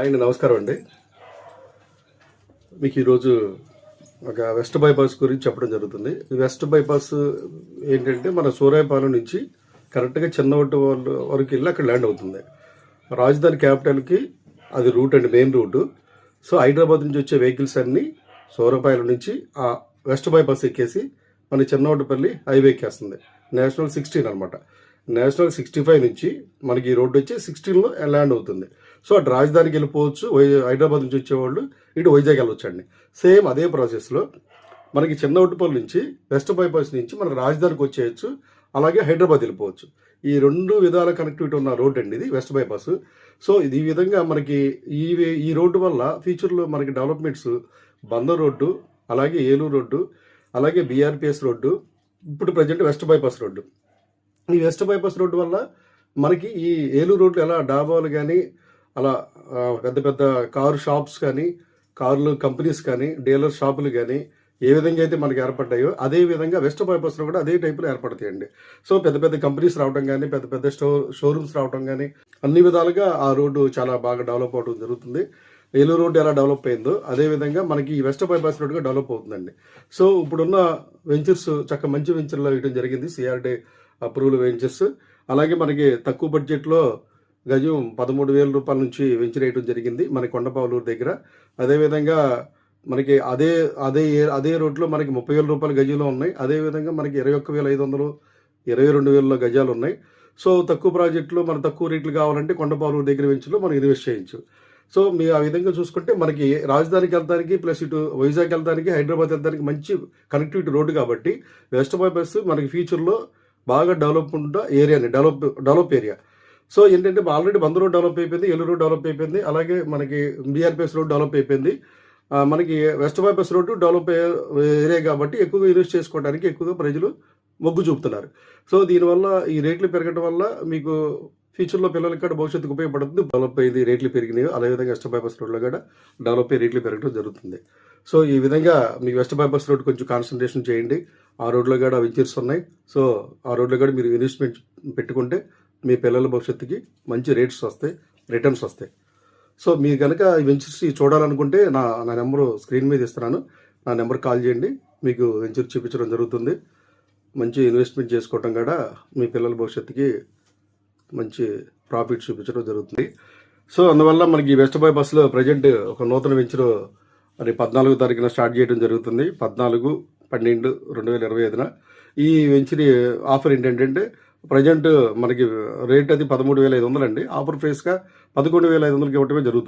ఆయన నమస్కారం అండి. మీకు ఈరోజు ఒక వెస్ట్ బైపాస్ గురించి చెప్పడం జరుగుతుంది. వెస్ట్ బైపాస్ ఏంటంటే మన సూర్యాపాలెం నుంచి కరెక్ట్గా చిన్నవటి వాళ్ళు వరకు వెళ్ళి అక్కడ ల్యాండ్ అవుతుంది. రాజధాని క్యాపిటల్కి అది రూట్ అండి మెయిన్ రూటు సో హైదరాబాద్ నుంచి వచ్చే వెహికల్స్ అన్నీ సూర్యాపాలెం నుంచి ఆ వెస్ట్ బైపాస్ ఎక్కేసి మన చిన్నవటిపల్లి హైవే ఎక్కేస్తుంది. నేషనల్ సిక్స్టీన్ అనమాట నేషనల్ సిక్స్టీ ఫైవ్ నుంచి మనకి ఈ రోడ్డు వచ్చి సిక్స్టీన్లో ల్యాండ్ అవుతుంది. సో అటు రాజధానికి వెళ్ళిపోవచ్చు వై- హైదరాబాద్ నుంచి వచ్చేవాళ్ళు ఇటు వైజాగ్ వెళ్ళొచ్చండి. సేమ్ అదే ప్రాసెస్లో మనకి చిన్న ఉట్టుపల్లి నుంచి వెస్ట్ బైపాస్ నుంచి మనకి రాజధానికి వచ్చేయచ్చు అలాగే హైదరాబాద్ వెళ్ళిపోవచ్చు. ఈ రెండు విధాల కనెక్టివిటీ ఉన్న రోడ్ అండి ఇది వెస్ట్ బైపాస్. సో ఇది ఈ విధంగా మనకి ఈ ఈ రోడ్డు వల్ల ఫ్యూచర్లో మనకి డెవలప్మెంట్స్ బందర్ రోడ్డు అలాగే ఏలూరు రోడ్డు అలాగే బీఆర్పిఎస్ రోడ్డు ఇప్పుడు ప్రజెంట్ వెస్ట్ బైపాస్ రోడ్డు. ఈ వెస్ట్ బైపాస్ రోడ్డు వల్ల మనకి ఈ ఏలూరు రోడ్లు ఎలా డాబాలు కానీ అలా పెద్ద పెద్ద కారు షాప్స్ కానీ కార్లు కంపెనీస్ కానీ డీలర్ షాపులు కానీ ఏ విధంగా అయితే మనకి ఏర్పడ్డాయో అదే విధంగా వెస్ట్ బైపాస్లో కూడా అదే టైపులో ఏర్పడతాయండి. సో పెద్ద పెద్ద కంపెనీస్ రావడం కానీ పెద్ద పెద్ద స్టో షోరూమ్స్ రావడం కానీ అన్ని విధాలుగా ఆ రోడ్డు చాలా బాగా డెవలప్ అవడం జరుగుతుంది. ఏలూరు రోడ్డు ఎలా డెవలప్ అయిందో అదే విధంగా మనకి ఈ వెస్ట్ బైపాస్ రోడ్డుగా డెవలప్ అవుతుందండి. సో ఇప్పుడున్న వెంచర్స్ చక్క మంచి వెంచర్లో వేయడం జరిగింది. సిఆర్డే అప్రూవల్ వెంచర్స్ అలాగే మనకి తక్కువ బడ్జెట్లో గజం పదమూడు వేల రూపాయల నుంచి వెంచర్ వేయడం జరిగింది మన కొండపావులూరు దగ్గర. అదేవిధంగా మనకి అదే అదే అదే రోడ్లో మనకి ముప్పై వేల రూపాయల గజంలో ఉన్నాయి. అదేవిధంగా మనకి ఇరవై ఒక్క వేల ఐదు వందలు ఇరవై రెండు వేల గజాలు ఉన్నాయి. సో తక్కువ ప్రాజెక్టులు మన తక్కువ రేట్లు కావాలంటే కొండపావులూరు దగ్గర వెంచర్లో మనం ఇన్వెస్ట్ చేయొచ్చు. సో మీ ఆ విధంగా చూసుకుంటే మనకి రాజధానికి వెళ్తానికి ప్లస్ ఇటు వైజాగ్ వెళ్తానికి హైదరాబాద్ వెళ్తానికి మంచి కనెక్టివిటీ రోడ్డు కాబట్టి వెస్ట్ బస్సు మనకి ఫ్యూచర్లో బాగా డెవలప్ ఉన్న ఏరియాని డెవలప్ డెవలప్ ఏరియా. సో ఏంటంటే ఆల్రెడీ బంద్ రోడ్ డెవలప్ అయిపోయింది ఎల్లు రోడ్ డెవలప్ అయిపోయింది అలాగే మనకి బీఆర్పిఎస్ రోడ్ డెవలప్ అయిపోయింది. మనకి west bypass road develop area కాబట్టి ఎక్కువగా ఇన్వెస్ట్ చేసుకోవడానికి ఎక్కువగా ప్రజలు మొగ్గు చూపుతున్నారు. సో దీనివల్ల ఈ రేట్లు పెరగడం వల్ల మీకు ఫ్యూచర్లో పిల్లలకి కూడా భవిష్యత్తుకు ఉపయోగపడుతుంది. డెవలప్ అయ్యింది రేట్లు పెరిగినాయి. అదేవిధంగా వెస్ట్ బైపాస్ రోడ్లో కూడా డెవలప్ అయ్యి రేట్లు పెరగడం జరుగుతుంది. సో ఈ విధంగా మీ వెస్ట్ బైపాస్ రోడ్ కొంచెం కాన్సన్ట్రేషన్ చేయండి. ఆ రోడ్లో కూడా వెంచర్స్ ఉన్నాయి. సో ఆ రోడ్లో కూడా మీరు ఇన్వెస్ట్మెంట్ పెట్టుకుంటే మీ పిల్లల భవిష్యత్తుకి మంచి రేట్స్ వస్తాయి రిటర్న్స్ వస్తాయి. సో మీరు కనుక ఈ వెంచర్స్ చూడాలనుకుంటే నా నా నెంబరు స్క్రీన్ మీద ఇస్తున్నాను. నా నెంబర్ కాల్ చేయండి. మీకు వెంచర్ చూపించడం జరుగుతుంది. మంచి ఇన్వెస్ట్మెంట్ చేసుకోవటం కూడా మీ పిల్లల భవిష్యత్తుకి మంచి ప్రాఫిట్ చూపించడం జరుగుతుంది. సో అందువల్ల మనకి ఈ బై బస్సులో ప్రజెంట్ ఒక నూతన వెంచర్ మరి పద్నాలుగో తారీఖున స్టార్ట్ చేయడం జరుగుతుంది. పద్నాలుగు పన్నెండు రెండు వేల ఇరవై ఐదున ఈ వెంచరీ ఆఫర్ ఏంటంటే ప్రజెంట్ మనకి రేట్ అది పదమూడు వేల ఐదు వందలు అండి ఆఫర్ ప్రైస్గా పదకొండు వేల ఐదు వందలకి ఇవ్వటమే జరుగుతుంది.